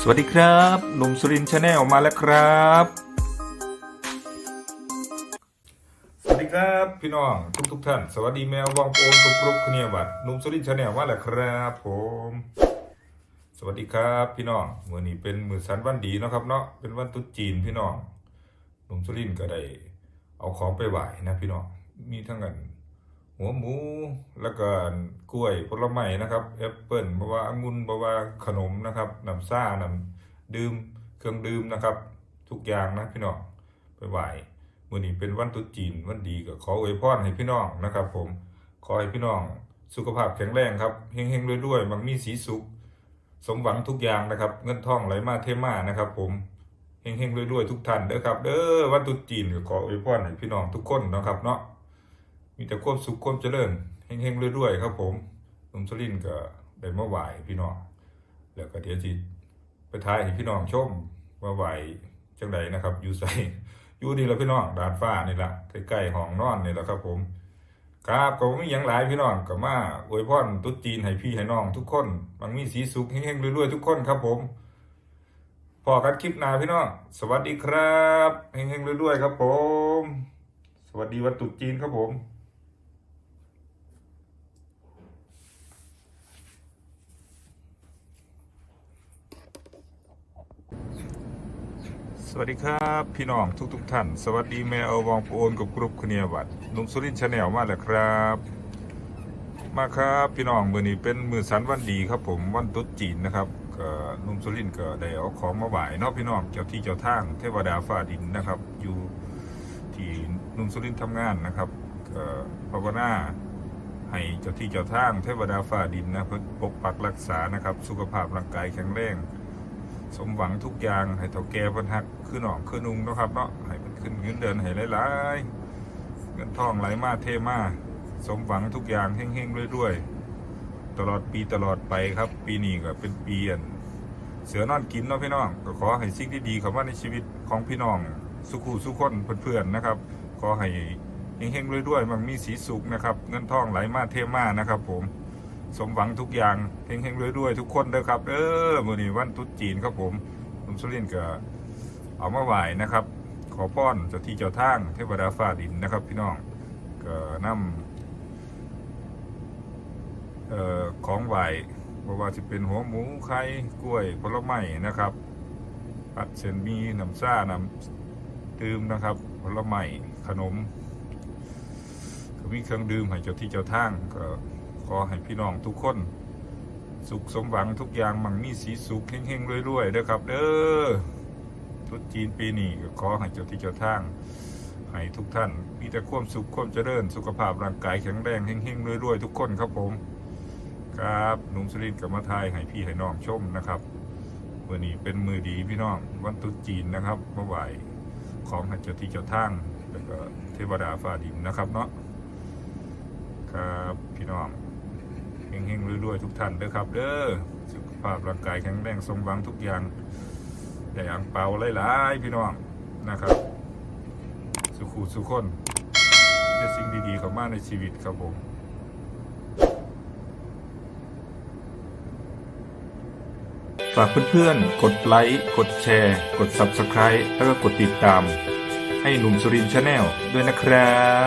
สวัสดีครับหนุ่มสุรินชาแนลมาแล้วครับ สวัสดีครับพี่น้องทุกทุกๆท่าน สวัสดีแมววองโอนทุกกรุ๊ปเนียวัดหนุ่มสุรินชาแนลมาแล้วครับผม สวัสดีครับพี่น้องวันนี้เป็นมือสันวันดีเนาะครับเนาะเป็นวันตรุษจีนพี่น้องหนุ่มสุรินก็ได้ เอาของไปไหว้นะพี่น้องมีทั้งกัน หัวหมู แล้วก็กล้วยผลไม้นะครับแอปเปิลบาวาองุ่นบาวาขนมนะครับน้ำซ่าน้ำดื่มเครื่องดื่มนะครับ ทุกอย่างนะพี่น้องไปไหว้มื้อนี้เป็นวันตุจีนวันดีก็ขออวยพรให้พี่น้องนะครับ ผมขอให้พี่น้องสุขภาพแข็งแรงครับเฮงๆรวยๆมังมีสีสุข สมหวังทุกอย่างนะครับ เงินทองไหลมาเทมานะครับ ผมเฮงๆรวยๆทุกท่านเด้อครับเด้อวันตุจีนก็ขออวยพรให้พี่น้องทุกคนนะครับเนาะ มีแต่ความสุขความเจริญเฮงๆรวยๆครับผมหนุ่มสลินก็ได้มาไหวพี่น้องแล้วก็เดี๋ยวจิไปทายให้พี่น้องชมว่าไหวจังใดนะครับ อยู่ใส่อยู่นี่แหละพี่น้องดาดฟ้านี่แหละใกล้ๆห้องนอนนี่แหละครับผมครับก็ไม่ยังหลายพี่น้องก็มาอวยพรตุ๊ดจีนให้พี่ให้น้องทุกคน มันมีสีสุขเฮงๆรวยๆทุกคนครับผมพอกันคลิปหน้าพี่น้องสวัสดีครับเฮงๆรวยๆครับผม สวัสดีวันตรุษจีนครับผม ส วัสดีครับ พี่น้องทุกๆทท่าน สวัสดีแม่เอาวองปูโอนกับกรุ๊ปคเนียวัดนุ่มสุรินชาแนลมาแล้วครับ มาครับพี่น้องมือนี้เป็นมือสันวันดีครับผมวันตรุษจีนนะครับก็นุ่มสุรินก็ได้เอาของมาไหว้เนาะพี่น้องเจ้าที่เจ้าทางเทวดาฟ้าดินนะครับ อยู่ที่นุ่มสุรินทร์ทำงานนะครับก็ภาวนาให้เจ้าที่เจ้าทางเทวดาฟ้าดินนะเพื่อปกปักรักษานะครับ สุขภาพร่างกายแข็งแรง สมหวังทุกอย่าง ให้เท่าแก่เพิ่นฮักคือหนองคือนุงนะครับเนาะให้มันขึ้นเงินเดือนให้หลายๆเงินทองไหลมาเทมาสมหวังทุกอย่างเฮงๆรวยๆตลอดปีตลอดไปครับ ปีนี้ก็เป็นปีอันเสือนอนกินเนาะพี่น้องก็ขอให้สิ่งที่ดีเข้ามาในชีวิตของพี่น้องสุขุสุขคนเพื่อนๆนะครับ ขอให้เฮงๆรวยๆมันมีสีสุขนะครับ เงินทองไหลมาเทมานะครับ ผม สมหวังทุกอย่างเฮงๆรวยๆทุกคนเด้อครับเออมื้อนี้วันตรุษจีนครับผมผมสุรินทร์ก็เอามาไหว้นะครับ ขอป้อนเจ้าที่เจ้าทางเทวดาฟ้าดินนะครับ พี่น้องก็นำเอ่อของไหว้บ่ว่าจะเป็นหัวหมูไข่กล้วยผลไม้นะครับผัดเส้นมีน้ำซ่าน้ำดื่มนะครับผลไม้ขนมก็มีเครื่องดื่มให้เจ้าที่เจ้าทางก็ ขอให้พี่น้องทุกคน สุขสมหวังทุกอย่างมั่งมีสีสุขเฮงๆรวยๆเด้อครับเด้อตรุษจีนปีนี้ก็ขอให้เจ้าที่เจ้าทางให้ทุกท่านมีแต่ความสุขความเจริญ สุขภาพร่างกายแข็งแรงเฮงๆรวยๆทุกคนครับผม ครับหนุ่มสุรินกับมาทยให้พี่ให้น้องชมนะครับวันนี้เป็นมือดีพี่น้องวันตรุษจีนนะครับเมื่อไหวของให้เจ้าที่เจ้าทางแล้วก็เทวดาฟ้าดินนะครับเนาะครับพี่น้อง เฮงๆรวยๆทุกท่านเด้อครับ เด้อสุขภาพร่างกายแข็งแรงสมหวังทุกอย่างได้อ่างเปาหลายๆพี่น้องนะครับ สุขุสุขคนจะสิ่งดีๆเข้ามาในชีวิตครับผมฝากเพื่อนๆ กดไลค์ กดแชร์ กด Subscribe แล้วก็กดติดตาม ให้หนุ่มสุรินชาแนลด้วยนะครับ